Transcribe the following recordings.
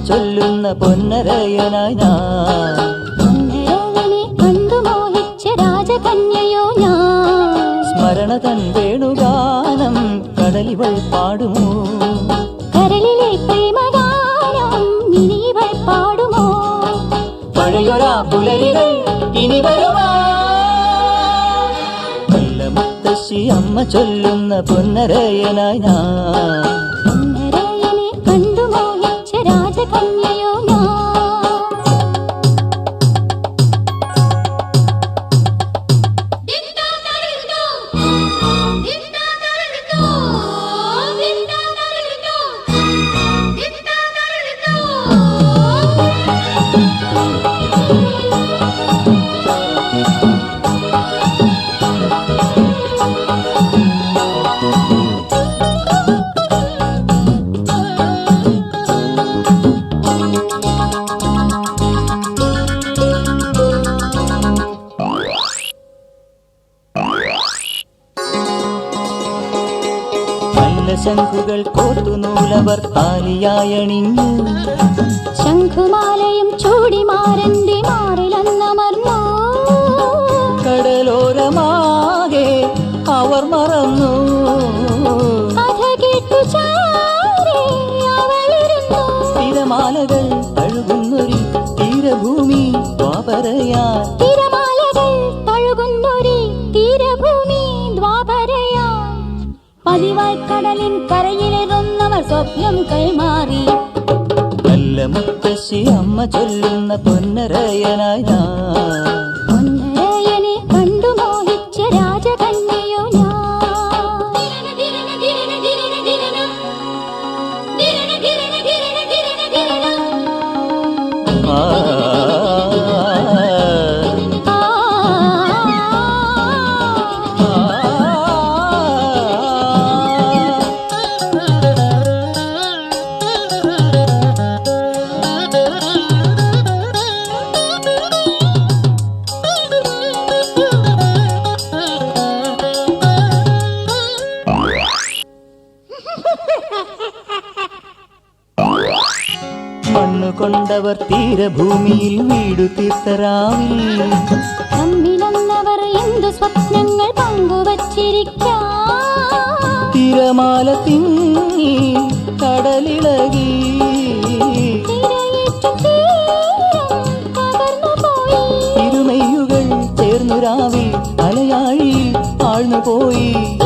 ചൊല്ലുന്ന പൊന്നരയനായി ഞാൻ. ചൊല്ലുന്ന കണ്ടു മോഹിച്ച രാജകന്യയോ ഞാൻ. സ്മരണ തൻ വേണുഗാനം കടലിവൾ പാടുമോ? കരളിലെ പ്രേമഗാനം ഇനിവൾ പാടുമോ? പഴയൊരാ പുലരികൾ ഇനി വരുമാ? നല്ല മുത്തശ്ശി അമ്മ ചൊല്ലുന്ന പൊന്നരയനായി ഞാൻ. ശംഖുകൾ കോത്തുനൂലവർ താലിയായണിഞ്ഞു. ശംഖുമാലയും ചൂടിമാരന്റെ മാറിലെന്നമർന്നു കടലോരമാകെ അവർ മറന്നു. തിരമാലകൾ തഴുകുന്നൊരു തീരഭൂമി ദ്വാപരയാൻ പതിവായി കടലിൻ കരയിലിരുന്നവർ സ്വപ്നം കൈമാറി. നല്ല മുത്തശ്ശി അമ്മ ചൊല്ലുന്ന പൊന്നരയനായി കൊണ്ടവർ തീരഭൂമിയിൽ വീടു തീർത്തരാവിൽ. തമ്മിലന്നവർ എന്തു സ്വപ്നങ്ങൾ പങ്കുവച്ചിരിക്കാം. തിരമാല തിങ്ങി കടലിളകി. ഇരുമയുകൾ ചേർന്നു രാവിൽ അലയാഴിയിൽ ആഴ്ന്നുപോയി. ഇരുമെയ്യുകൾ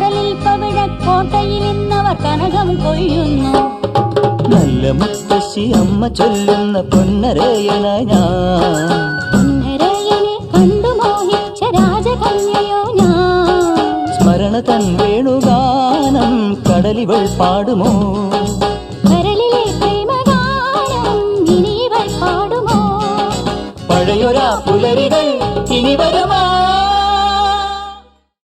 കടലിൽ പവിഴക്കോട്ടയിൽ ഇന്നവർ കനകം കൊയ്യുന്നു. നല്ല മുത്തശ്ശി അമ്മ ചൊല്ലുന്ന പൊന്നരയന ഞാൻ. പൊന്നരയനെ കണ്ടു മോഹിച്ച രാജകന്യയോ ഞാൻ. സ്മരണ തൻ വേണുഗാനം കടലിവൾ പാടുമോ? കരളിലെ പ്രേമഗാനം ഇനിവൾ പാടുമോ? പഴയൊരാ പുലരികൾ ഇനി വരുമാ